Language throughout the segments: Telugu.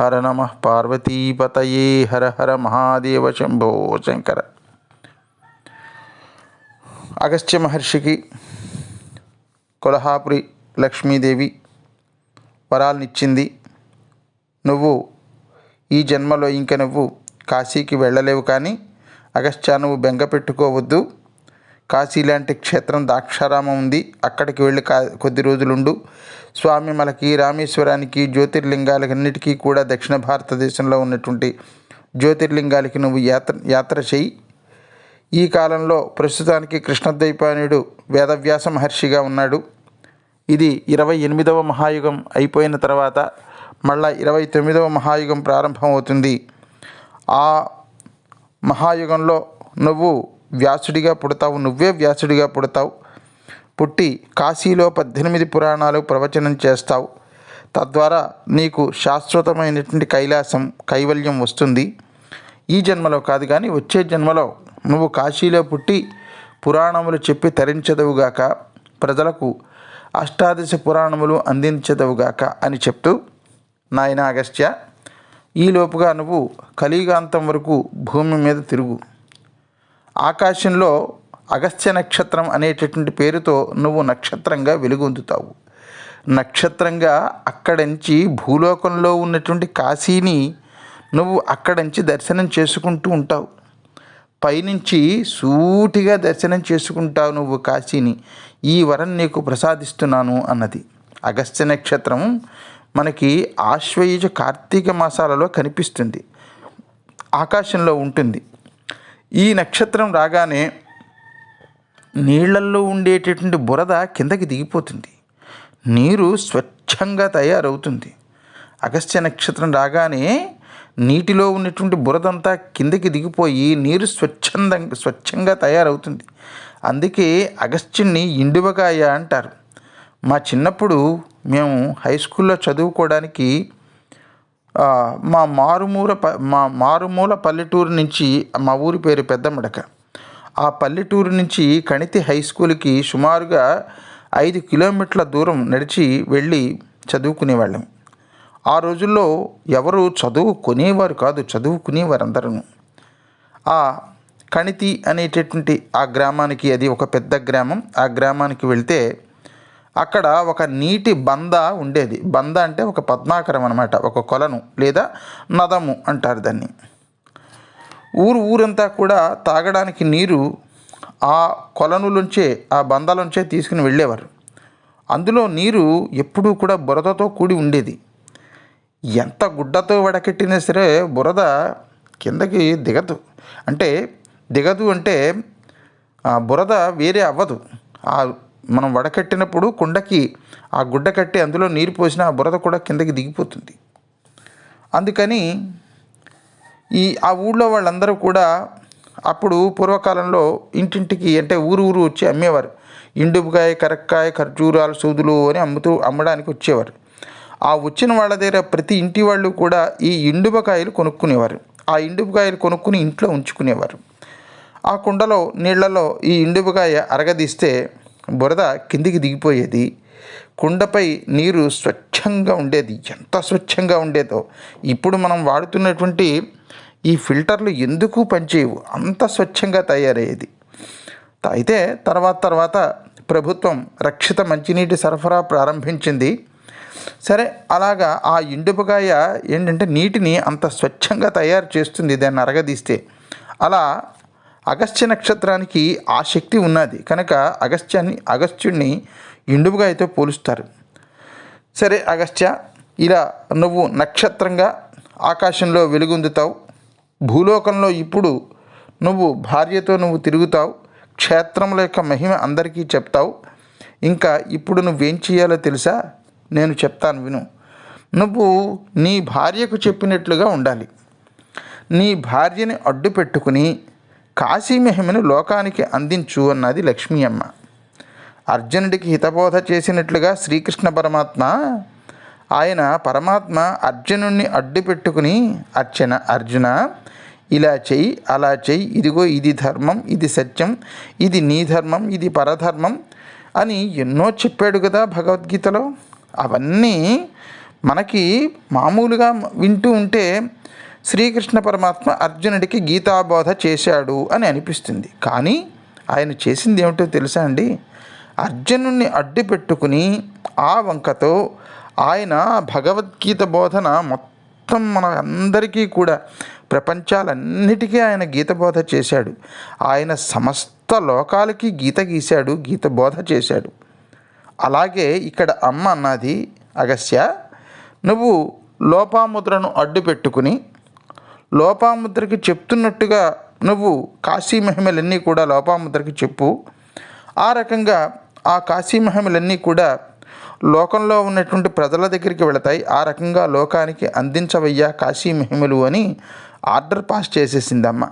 హర నమ పార్వతీపతయే హర హర మహాదేవ శంభో శంకర. అగస్త్య మహర్షికి కొల్హాపురి లక్ష్మీదేవి వరాలనిచ్చింది. నువ్వు ఈ జన్మలో ఇంక నువ్వు కాశీకి వెళ్ళలేవు కానీ అగస్త్య నువ్వు బెంగ పెట్టుకోవద్దు కాశీ లాంటి క్షేత్రం దాక్షారామం ఉంది. అక్కడికి వెళ్ళి కా కొద్ది రోజులుండు. స్వామి మలకి రామేశ్వరానికి జ్యోతిర్లింగాలన్నిటికీ కూడా దక్షిణ భారతదేశంలో ఉన్నటువంటి జ్యోతిర్లింగాలకి నువ్వు యాత్ర యాత్ర చేయి ఈ కాలంలో ప్రస్తుతానికి కృష్ణద్వైపాయనుడు వేదవ్యాస మహర్షిగా ఉన్నాడు. ఇది ఇరవై ఎనిమిదవ మహాయుగం అయిపోయిన తర్వాత మళ్ళా ఇరవై తొమ్మిదవ మహాయుగం ప్రారంభం అవుతుంది ఆ మహాయుగంలో నువ్వు వ్యాసుడిగా పుడతావు నువ్వే వ్యాసుడిగా పుడతావు. పుట్టి కాశీలో పద్దెనిమిది పురాణాలు ప్రవచనం చేస్తావు. తద్వారా నీకు శాశ్వతమైనటువంటి కైలాసం కైవల్యం వస్తుంది. ఈ జన్మలో కాదు కానీ వచ్చే జన్మలో నువ్వు కాశీలో పుట్టి పురాణములు చెప్పి తరించదవుగాక ప్రజలకు అష్టాదశ పురాణములు అందించదవుగాక అని చెప్తూ నాయన అగస్త్య ఈలోపుగా నువ్వు కలియుగాంతం వరకు భూమి మీద తిరుగు. ఆకాశంలో అగస్త్య నక్షత్రం అనేటటువంటి పేరుతో నువ్వు నక్షత్రంగా వెలుగొందుతావు. నక్షత్రంగా అక్కడి నుంచి భూలోకంలో ఉన్నటువంటి కాశీని నువ్వు అక్కడి నుంచి దర్శనం చేసుకుంటూ ఉంటావు. పైనుంచి సూటిగా దర్శనం చేసుకుంటావు నువ్వు కాశీని. ఈ వరం నీకు ప్రసాదిస్తున్నాను అన్నది. అగస్త్య నక్షత్రం మనకి ఆశ్వయుజ కార్తీక మాసాలలో కనిపిస్తుంది. ఆకాశంలో ఉంటుంది. ఈ నక్షత్రం రాగానే నీళ్ళల్లో ఉండేటటువంటి బురద కిందకి దిగిపోతుంది. నీరు స్వచ్ఛంగా తయారవుతుంది. అగస్త్య నక్షత్రం రాగానే నీటిలో ఉన్నటువంటి బురదంతా కిందకి దిగిపోయి నీరు స్వచ్ఛందంగా స్వచ్ఛంగా తయారవుతుంది. అందుకే అగస్త్యుణ్ణి ఇండువకాయ అంటారు. మా చిన్నప్పుడు మేము హై స్కూల్లో చదువుకోవడానికి మా మారుమూల ప మా మారుమూల పల్లెటూరు నుంచి మా ఊరి పేరు పెద్దమడక. ఆ పల్లెటూరు నుంచి కణితి హై స్కూల్కి సుమారుగా ఐదు కిలోమీటర్ల దూరం నడిచి వెళ్ళి చదువుకునేవాళ్ళం. ఆ రోజుల్లో ఎవరు చదువు కొనేవారు కాదు చదువుకునేవారు అందరూ ఆ కణితి అనేటటువంటి ఆ గ్రామానికి అది ఒక పెద్ద గ్రామం. ఆ గ్రామానికి వెళ్తే అక్కడ ఒక నీటి బంద ఉండేది. బంద అంటే ఒక పద్మాకరం అనమాట ఒక కొలను లేదా నదము అంటారు దాన్ని. ఊరు ఊరంతా కూడా తాగడానికి నీరు ఆ కొలనులోంచే ఆ బందలోంచే తీసుకుని వెళ్ళేవారు. అందులో నీరు ఎప్పుడూ కూడా బురదతో కూడి ఉండేది. ఎంత గుడ్డతో వడకెట్టినా సరే బురద కిందకి దిగదు. అంటే దిగదు అంటే బురద వేరే అవ్వదు. ఆ మనం వడకట్టినప్పుడు కుండకి ఆ గుడ్డ కట్టి అందులో నీరు పోసిన ఆ బురద కూడా కిందకి దిగిపోతుంది. అందుకని ఈ ఆ ఊళ్ళో వాళ్ళందరూ కూడా అప్పుడు పూర్వకాలంలో ఇంటింటికి అంటే ఊరు ఊరు వచ్చి అమ్మేవారు. ఇండుపుకాయ కరక్కాయ ఖర్జూరాలు సూదులు అని అమ్ముతూ అమ్మడానికి వచ్చేవారు. ఆ వచ్చిన వాళ్ళ దగ్గర ప్రతి ఇంటి వాళ్ళు కూడా ఈ ఇండుపకాయలు కొనుక్కునేవారు. ఆ ఇండుపకాయలు కొనుక్కుని ఇంట్లో ఉంచుకునేవారు. ఆ కుండలో నీళ్ళలో ఈ ఇండుపుకాయ అరగదీస్తే బురద కిందికి దిగిపోయేది. కుండపై నీరు స్వచ్ఛంగా ఉండేది. ఎంత స్వచ్ఛంగా ఉండేదో. ఇప్పుడు మనం వాడుతున్నటువంటి ఈ ఫిల్టర్లు ఎందుకు పనిచేయవు? అంత స్వచ్ఛంగా తయారయ్యేది. అయితే తర్వాత తర్వాత ప్రభుత్వం రక్షిత మంచినీటి సరఫరా ప్రారంభించింది. సరే అలాగా ఆ ఇండుపుకాయ ఏంటంటే నీటిని అంత స్వచ్ఛంగా తయారు చేస్తుంది. దాన్ని అరగదీస్తే. అలా అగస్త్య నక్షత్రానికి ఆ శక్తి ఉన్నది. కనుక అగస్త్యాన్ని అగస్త్యుడిని ఇండుపుకాయతో పోలుస్తారు. సరే అగస్త్య ఇలా నువ్వు నక్షత్రంగా ఆకాశంలో వెలుగొందుతావు. భూలోకంలో ఇప్పుడు నువ్వు భార్యతో నువ్వు తిరుగుతావు. క్షేత్రముల యొక్క మహిమ అందరికీ చెప్తావు. ఇంకా ఇప్పుడు నువ్వేం చేయాలో తెలుసా? నేను చెప్తాను విను. నువ్వు నీ భార్యకు చెప్పినట్లుగా ఉండాలి. నీ భార్యని అడ్డు పెట్టుకుని కాశీ మహిమను లోకానికి అందించు అన్నది లక్ష్మీ అమ్మ అర్జునుడికి హితబోధ చేసినట్లుగా శ్రీకృష్ణ పరమాత్మ ఆయన పరమాత్మ అర్జునుడిని అడ్డు పెట్టుకుని అర్చన అర్జున ఇలా చెయ్యి అలా చెయ్యి ఇదిగో ఇది ధర్మం ఇది సత్యం ఇది నీ ధర్మం ఇది పరధర్మం అని ఎన్నో చెప్పాడు కదా భగవద్గీతలో. అవన్నీ మనకి మామూలుగా వింటూ ఉంటే శ్రీకృష్ణ పరమాత్మ అర్జునుడికి గీతాబోధ చేశాడు అని అనిపిస్తుంది. కానీ ఆయన చేసింది ఏమిటో తెలుసా అండి? అర్జునుడిని అడ్డు పెట్టుకుని ఆ వంకతో ఆయన భగవద్గీత బోధన మొత్తం మన అందరికీ కూడా ప్రపంచాలన్నిటికీ ఆయన గీత బోధ చేశాడు. ఆయన సమస్త లోకాలకి గీత గీశాడు గీత బోధ చేశాడు. అలాగే ఇక్కడ అమ్మ అన్నది అగస్య నువ్వు లోపాముద్రను అడ్డు పెట్టుకుని లోపాముద్రకి చెప్తున్నట్టుగా నువ్వు కాశీ మహిమలన్నీ కూడా లోపాముద్రకి చెప్పు. ఆ రకంగా ఆ కాశీ మహిమలన్నీ కూడా లోకంలో ఉన్నటువంటి ప్రజల దగ్గరికి వెళతాయి. ఆ రకంగా లోకానికి అందించవయ్యా కాశీ మహిమలు అని ఆర్డర్ పాస్ చేసేసిందమ్మ.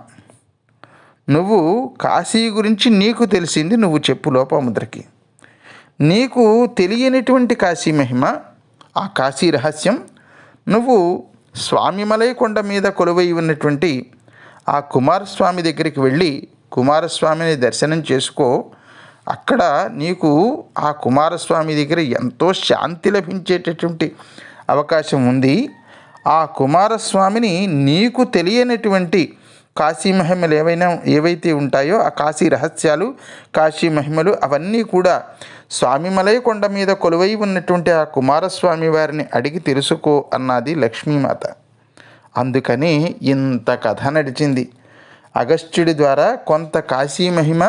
నువ్వు కాశీ గురించి నీకు తెలిసింది నువ్వు చెప్పు లోపాముద్రకి. నీకు తెలియనిటువంటి కాశీ మహిమ ఆ కాశీ రహస్యం నువ్వు స్వామిమలై కొండ మీద కొలువై ఉన్నటువంటి ఆ కుమారస్వామి దగ్గరికి వెళ్ళి కుమారస్వామిని దర్శనం చేసుకో. అక్కడ నీకు ఆ కుమారస్వామి దగ్గర ఎంతో శాంతి లభించేటటువంటి అవకాశం ఉంది. ఆ కుమారస్వామిని నీకు తెలియనటువంటి కాశీ మహిమలు ఏవైనా ఏవైతే ఉంటాయో ఆ కాశీ రహస్యాలు కాశీ మహిమలు అవన్నీ కూడా స్వామిమలై కొండ మీద కొలువై ఉన్నటువంటి ఆ కుమారస్వామి వారిని అడిగి తెలుసుకో అన్నది లక్ష్మీమాత. అందుకని ఇంత కథ నడిచింది. అగస్త్యుడి ద్వారా కొంత కాశీ మహిమ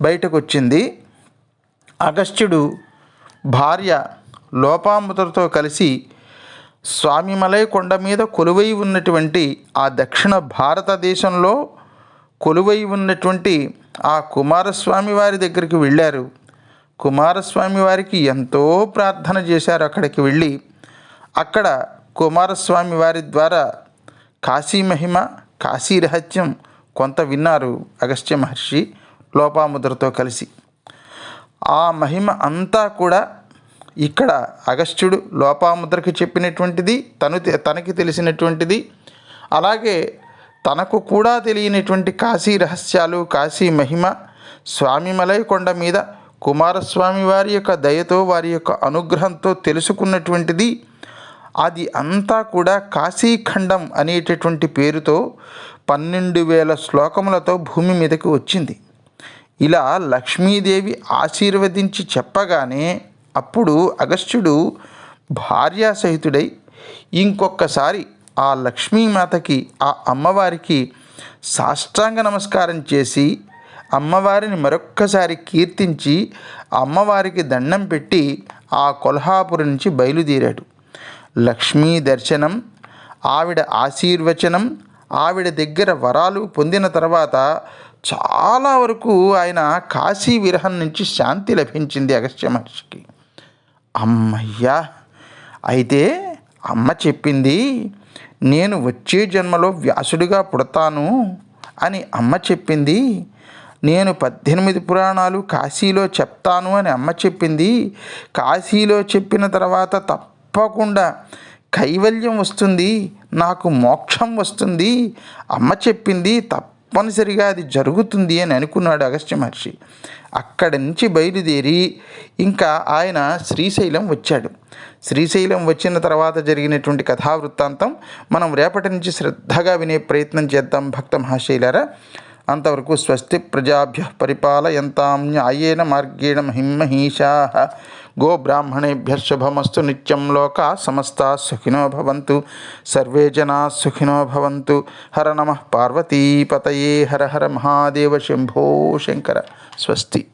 బయటకు వచ్చింది అగస్త్యుడు భార్య లోపాముద్రతో కలిసి స్వామిమలై కొండ మీద కొలువై ఉన్నటువంటి ఆ దక్షిణ భారతదేశంలో కొలువై ఉన్నటువంటి ఆ కుమారస్వామి వారి దగ్గరికి వెళ్ళారు. కుమారస్వామి వారికి ఎంతో ప్రార్థన చేశారు అక్కడికి వెళ్ళి. అక్కడ కుమారస్వామి వారి ద్వారా కాశీ మహిమ కాశీ రహస్యం కొంత విన్నారు అగస్త్య మహర్షి లోపాముద్రతో కలిసి. ఆ మహిమ అంతా కూడా ఇక్కడ అగస్త్యుడు లోపాముద్రకి చెప్పినటువంటిది తను తనకి తెలిసినటువంటిది అలాగే తనకు కూడా తెలియనటువంటి కాశీ రహస్యాలు కాశీ మహిమ స్వామిమలై కొండ మీద కుమారస్వామి వారి యొక్క దయతో వారి యొక్క అనుగ్రహంతో తెలుసుకున్నటువంటిది అది అంతా కూడా కాశీఖండం అనేటటువంటి పేరుతో పన్నెండు వేల శ్లోకములతో భూమి మీదకి వచ్చింది. ఇలా లక్ష్మీదేవి ఆశీర్వదించి చెప్పగానే అప్పుడు అగస్త్యుడు భార్యాసహితుడై ఇంకొకసారి ఆ లక్ష్మీమాతకి ఆ అమ్మవారికి సాష్టాంగ నమస్కారం చేసి అమ్మవారిని మరొక్కసారి కీర్తించి అమ్మవారికి దండం పెట్టి ఆ కొల్హాపురం నుంచి బయలుదేరాడు. లక్ష్మీ దర్శనం ఆవిడ ఆశీర్వచనం ఆవిడ దగ్గర వరాలు పొందిన తర్వాత చాలా వరకు ఆయన కాశీ విరహం నుంచి శాంతి లభించింది అగస్త్య మహర్షికి. అమ్మయ్యా! అయితే అమ్మ చెప్పింది నేను వచ్చే జన్మలో వ్యాసుడిగా పుడతాను అని అమ్మ చెప్పింది నేను పద్దెనిమిది పురాణాలు కాశీలో చెప్తాను అని అమ్మ చెప్పింది. కాశీలో చెప్పిన తర్వాత తప్పకుండా కైవల్యం వస్తుంది నాకు మోక్షం వస్తుంది. అమ్మ చెప్పింది తప్పనిసరిగా అది జరుగుతుంది అని అనుకున్నాడు అగస్త్య మహర్షి. అక్కడి నుంచి బయలుదేరి ఇంకా ఆయన శ్రీశైలం వచ్చాడు. శ్రీశైలం వచ్చిన తర్వాత జరిగినటువంటి కథావృత్తాంతం మనం రేపటి నుంచి శ్రద్ధగా వినే ప్రయత్నం చేద్దాం భక్త మహాశైలారా. అంతవరకు స్వస్తి ప్రజాభ్య పరిపాలయంతాం న్యాయేన మార్గేణ హిమ్మహీషా గోబ్రాహ్మణేభ్య శుభమస్తు నిత్యం లోకా సమస్తా సుఖినో భవంతు. సర్వే జనా సుఖినో భవంతు. హర నమ పార్వతీపతయే. హర హర మహాదేవ శంభో శంకర. స్వస్తి.